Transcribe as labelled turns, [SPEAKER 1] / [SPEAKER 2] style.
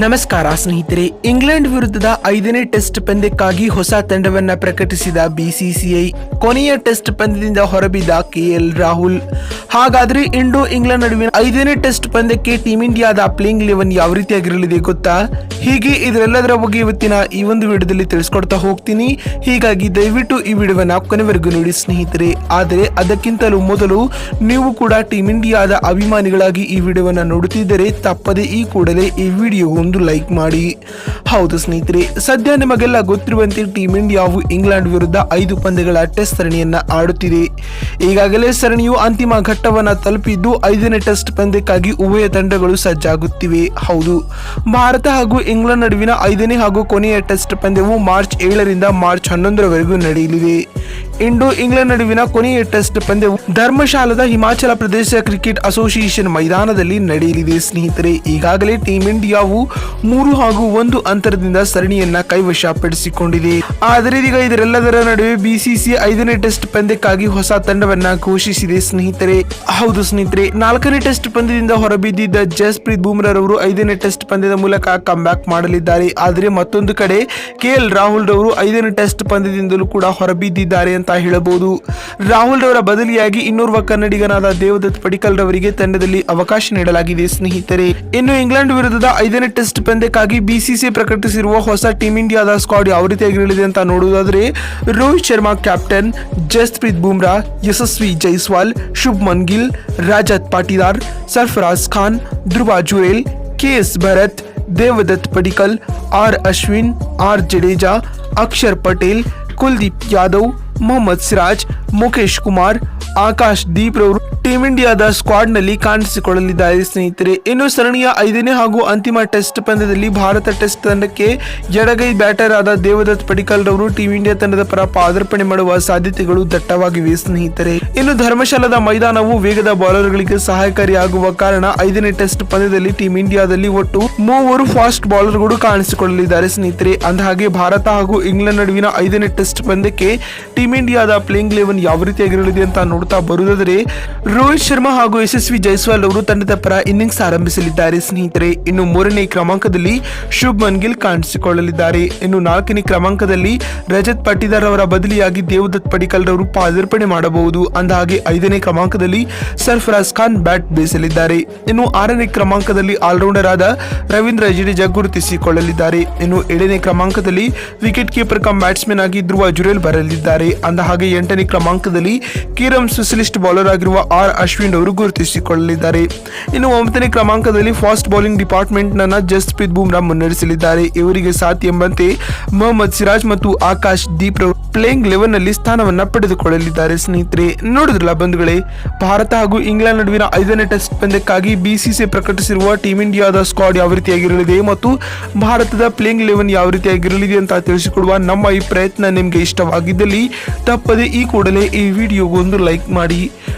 [SPEAKER 1] ನಮಸ್ಕಾರ, ಸ್ನೇಹಿತರೆ. ಇಂಗ್ಲೆಂಡ್ ವಿರುದ್ಧದ ಐದನೇ ಟೆಸ್ಟ್ ಪಂದ್ಯಕ್ಕಾಗಿ ಹೊಸ ತಂಡವನ್ನ ಪ್ರಕಟಿಸಿದ ಬಿಸಿಸಿಐ ಕೊನೆಯ ಟೆಸ್ಟ್ ಪಂದ್ಯದಿಂದ ಹೊರಬಿದ್ದ ಕೆಎಲ್ ರಾಹುಲ್. ಹಾಗಾದ್ರೆ ಇಂಡೋ ಇಂಗ್ಲೆಂಡ್ ನಡುವಿನ ಐದನೇ ಟೆಸ್ಟ್ ಪಂದ್ಯಕ್ಕೆ ಟೀಮ್ ಇಂಡಿಯಾದ ಪ್ಲೇಯಿಂಗ್ ಲೆವೆನ್ ಯಾವ ರೀತಿಯಾಗಿರಲಿದೆ ಗೊತ್ತಾ? ಹೀಗೆ ಇದರೆಲ್ಲದರ ಬಗ್ಗೆ ಇವತ್ತಿನ ಈ ಒಂದು ವಿಡಿಯೋದಲ್ಲಿ ತಿಳಿಸ್ಕೊಡ್ತಾ ಹೋಗ್ತೀನಿ. ಹೀಗಾಗಿ ದಯವಿಟ್ಟು ಈ ವಿಡಿಯೋವನ್ನ ಕೊನೆವರೆಗೂ ನೋಡಿ, ಸ್ನೇಹಿತರೆ. ಆದರೆ ಅದಕ್ಕಿಂತಲೂ ಮೊದಲು ನೀವು ಕೂಡ ಟೀಮ್ ಇಂಡಿಯಾದ ಅಭಿಮಾನಿಗಳಾಗಿ ಈ ವಿಡಿಯೋವನ್ನು ನೋಡುತ್ತಿದ್ದರೆ ತಪ್ಪದೆ ಈ ಕೂಡಲೇ ಈ ವಿಡಿಯೋ ಒಂದು ಲೈಕ್ ಮಾಡಿ. ಹೌದು ಸ್ನೇಹಿತರೆ, ಸದ್ಯ ನಿಮಗೆಲ್ಲ ಗೊತ್ತಿರುವಂತೆ ಟೀಮ್ ಇಂಡಿಯಾವು ಇಂಗ್ಲೆಂಡ್ ವಿರುದ್ಧ ಐದು ಪಂದ್ಯಗಳ ಟೆಸ್ಟ್ ಸರಣಿಯನ್ನ ಆಡುತ್ತಿದೆ. ಈಗಾಗಲೇ ಸರಣಿಯು ಅಂತಿಮ ಘಟ್ಟವನ್ನ ತಲುಪಿದ್ದು ಐದನೇ ಟೆಸ್ಟ್ ಪಂದ್ಯಕ್ಕಾಗಿ ಉಭಯ ತಂಡಗಳು ಸಜ್ಜಾಗುತ್ತಿವೆ. ಹೌದು, ಭಾರತ ಹಾಗೂ ಇಂಗ್ಲೆಂಡ್ ನಡುವಿನ ಐದನೇ ಹಾಗೂ ಕೊನೆಯ ಟೆಸ್ಟ್ ಪಂದ್ಯವು ಮಾರ್ಚ್ ಏಳರಿಂದ ಮಾರ್ಚ್ ಹನ್ನೊಂದರವರೆಗೂ ನಡೆಯಲಿದೆ. ಇಂಡೋ ಇಂಗ್ಲೆಂಡ್ ನಡುವಿನ ಕೊನೆಯ test ಪಂದ್ಯವು ಧರ್ಮಶಾಲದ Himachal Pradesh cricket association ಮೈದಾನದಲ್ಲಿ ನಡೆಯಲಿದೆ. ಸ್ನೇಹಿತರೆ, ಈಗಾಗಲೇ ಟೀಂ ಇಂಡಿಯಾವು ಮೂರು ಹಾಗೂ ಒಂದು ಅಂತರದಿಂದ ಸರಣಿಯನ್ನ ಕೈವಶಪಡಿಸಿಕೊಂಡಿದೆ. ಆದರೆ ಇದೀಗ ಇದರೆಲ್ಲದರ ನಡುವೆ ಬಿಸಿಸಿ ಐದನೇ ಟೆಸ್ಟ್ ಪಂದ್ಯಕ್ಕಾಗಿ ಹೊಸ ತಂಡವನ್ನ ಘೋಷಿಸಿದೆ ಸ್ನೇಹಿತರೆ. ಹೌದು ಸ್ನೇಹಿತರೆ, ನಾಲ್ಕನೇ ಟೆಸ್ಟ್ ಪಂದ್ಯದಿಂದ ಹೊರಬಿದ್ದಿದ್ದ ಜಸ್ಪ್ರೀತ್ ಬೂಮ್ರಾರವರು ಐದನೇ ಟೆಸ್ಟ್ ಪಂದ್ಯದ ಮೂಲಕ ಬ್ಯಾಕ್ ಮಾಡಲಿದ್ದಾರೆ. ಆದರೆ ಮತ್ತೊಂದು ಕಡೆ ಕೆಎಲ್ ರಾಹುಲ್ ರವರು ಐದನೇ ಟೆಸ್ಟ್ ಪಂದ್ಯದಿಂದಲೂ ಕೂಡ ಹೊರಬಿದ್ದಿದ್ದಾರೆ ಅಂತ ಹೇಳಬಹುದು. ರಾಹುಲ್ ರವರ ಬದಲಿಯಾಗಿ ಇನ್ನೋರ್ವ ಕನ್ನಡಿಗನಾದ ದೇವದತ್ ಪಡಿಕಲ್ ರವರಿಗೆ ತಂಡದಲ್ಲಿ ಅವಕಾಶ ನೀಡಲಾಗಿದೆ. ಸ್ನೇಹಿತರೆ, ಇನ್ನು ಇಂಗ್ಲೆಂಡ್ ವಿರುದ್ಧದ ಐದನೇ ಟೆಸ್ಟ್ ಪಂದ್ಯಕ್ಕಾಗಿ ಬಿಸಿಸಿ ಪ್ರಕಟಿಸಿರುವ ಹೊಸ ಟೀಂ ಇಂಡಿಯಾದ ಸ್ಕ್ವಾಡ್ ಯಾವ ರೀತಿಯಾಗಿರಲಿದೆ ಅಂತ ನೋಡುವುದಾದ್ರೆ, Rohit Sharma captain, Jasprit Bumrah, Yashasvi Jaiswal, Shubman Gill, Rajat Patidar, Sarfaraz Khan, Dhruv Jurel K S Bharat, Devdutt Padikkal, R Ashwin, R Jadeja, Axar Patel, Kuldeep Yadav Mohammed Siraj Mukesh Kumar Akash Deep ರವರು team ಇಂಡಿಯಾದ ಸ್ಕ್ವಾಡ್ನಲ್ಲಿ ಕಾಣಿಸಿಕೊಳ್ಳಲಿದ್ದಾರೆ. ಸ್ನೇಹಿತರೆ, ಇನ್ನು ಸರಣಿಯ ಐದನೇ ಹಾಗೂ ಅಂತಿಮ test ಪಂದ್ಯದಲ್ಲಿ Bharat test ತಂಡಕ್ಕೆ ಎಡಗೈ ಬ್ಯಾಟರ್ ಆದ ದೇವದತ್ ಪಡಿಕಲ್ ರವರು ಟೀಂ ಇಂಡಿಯಾ ತಂಡದ ಪರ ಪಾದಾರ್ಪಣೆ ಮಾಡುವ ಸಾಧ್ಯತೆಗಳು ದಟ್ಟವಾಗಿವೆ. ಸ್ನೇಹಿತರೆ, ಇನ್ನು ಧರ್ಮಶಾಲಾದ ಮೈದಾನವು ವೇಗದ ಬೌಲರ್ಗಳಿಗೆ ಸಹಾಯಕಾರಿಯಾಗುವ ಕಾರಣ ಐದನೇ ಟೆಸ್ಟ್ ಪಂದ್ಯದಲ್ಲಿ ಟೀಂ ಇಂಡಿಯಾದಲ್ಲಿ ಒಟ್ಟು ಮೂವರು ಫಾಸ್ಟ್ ಬೌಲರ್ಗಳು ಕಾಣಿಸಿಕೊಳ್ಳಲಿದ್ದಾರೆ. ಸ್ನೇಹಿತರೆ, ಅಂದಹಾಗೆ ಭಾರತ ಹಾಗೂ ಇಂಗ್ಲೆಂಡ್ ನಡುವಿನ ಐದನೇ ಟೆಸ್ಟ್ ಪಂದ್ಯಕ್ಕೆ ಟೀಂ ಇಂಡಿಯಾದ ಪ್ಲೇಯಿಂಗ್ ಲೆವೆನ್ ಯಾವ ರೀತಿಯಾಗಿರಲಿದೆ ಅಂತ ನೋಡ್ತಾ ಬರುವುದಾದರೆ ರೋಹಿತ್ ಶರ್ಮಾ ಹಾಗೂ ಯಶಸ್ವಿ ಜೈಸ್ವಾಲ್ ಅವರು ತಂಡದ ಪರ ಇನ್ನಿಂಗ್ಸ್ ಆರಂಭಿಸಲಿದ್ದಾರೆ. ಸ್ನೇಹಿತರೆ, ಇನ್ನು ಮೂರನೇ ಕ್ರಮಾಂಕದಲ್ಲಿ ಶುಭ್ಮನ್ ಗಿಲ್ ಕಾಣಿಸಿಕೊಳ್ಳಲಿದ್ದಾರೆ. ಇನ್ನು ನಾಲ್ಕನೇ ಕ್ರಮಾಂಕದಲ್ಲಿ ರಜತ್ ಪಟ್ಟಿದಾರ್ ಅವರ ಬದಲಿಯಾಗಿ ದೇವದತ್ ಪಡಿಕಲ್ ರವರು ಪಾದಾರ್ಪಣೆ ಮಾಡಬಹುದು. ಅಂದಹಾಗೆ, ಐದನೇ ಕ್ರಮಾಂಕದಲ್ಲಿ ಸರ್ಫರಾಜ್ ಖಾನ್ ಬ್ಯಾಟ್ ಬೀಸಲಿದ್ದಾರೆ. ಇನ್ನು ಆರನೇ ಕ್ರಮಾಂಕದಲ್ಲಿ ಆಲ್ರೌಂಡರ್ ಆದ ರವೀಂದ್ರ ಜಡೇಜಾ ಗುರುತಿಸಿಕೊಳ್ಳಲಿದ್ದಾರೆ. ಇನ್ನು ಏಳನೇ ಕ್ರಮಾಂಕದಲ್ಲಿ ವಿಕೆಟ್ ಕೀಪರ್ ಕಮ್ ಬ್ಯಾಟ್ಸ್ಮನ್ ಆಗಿ ಧ್ರುವ ಜುರೇಲ್ ಬರಲಿದ್ದಾರೆ. ಅಂದಹಾಗೆ, ಎಂಟನೇ ಕ್ರಮಾಂಕದಲ್ಲಿ ಕಿರಮ್ ಸ್ಪೆಷಲಿಸ್ಟ್ ಬೌಲರ್ ಆಗಿರುವ ಅಶ್ವಿನ್ ಅವರು ಗುರುತಿಸಿಕೊಳ್ಳಲಿದ್ದಾರೆ. ಇನ್ನು ಒಂಬತ್ತನೇ ಕ್ರಮಾಂಕದಲ್ಲಿ ಫಾಸ್ಟ್ ಬೌಲಿಂಗ್ ಡಿಪಾರ್ಟ್ಮೆಂಟ್ ನನ್ನ ಜಸ್ಪ್ರೀತ್ ಬೂಮ್ರಾ ಮುನ್ನಡೆಸಲಿದ್ದಾರೆ. ಇವರಿಗೆ ಸಾಥ್ ಎಂಬಂತೆ ಮೊಹಮ್ಮದ್ ಸಿರಾಜ್ ಮತ್ತು ಆಕಾಶ್ ದೀಪ್ ಪ್ಲೇಯಿಂಗ್ ಲೆವೆನ್ನಲ್ಲಿ ಸ್ಥಾನವನ್ನು ಪಡೆದುಕೊಳ್ಳಲಿದ್ದಾರೆ. ಸ್ನೇಹಿತರೆ, ನೋಡಿದ್ರಲ್ಲ ಬಂಧುಗಳೇ, ಭಾರತ ಹಾಗೂ ಇಂಗ್ಲೆಂಡ್ ನಡುವಿನ ಐದನೇ ಟೆಸ್ಟ್ ಪಂದ್ಯಕ್ಕಾಗಿ ಬಿಸಿಸಿ ಪ್ರಕಟಿಸಿರುವ ಟೀಂ ಇಂಡಿಯಾದ ಸ್ಕ್ವಾಡ್ ಯಾವ ರೀತಿಯಾಗಿರಲಿದೆ ಮತ್ತು ಭಾರತದ ಪ್ಲೇಯಿಂಗ್ ಲೆವೆನ್ ಯಾವ ರೀತಿಯಾಗಿರಲಿದೆ ಅಂತ ತಿಳಿಸಿಕೊಡುವ ನಮ್ಮ ಈ ಪ್ರಯತ್ನ ನಿಮಗೆ ಇಷ್ಟವಾಗಿದ್ದಲ್ಲಿ ತಪ್ಪದೆ ಈ ಕೂಡಲೇ ಈ ವಿಡಿಯೋಗೊಂದು ಲೈಕ್ ಮಾಡಿ.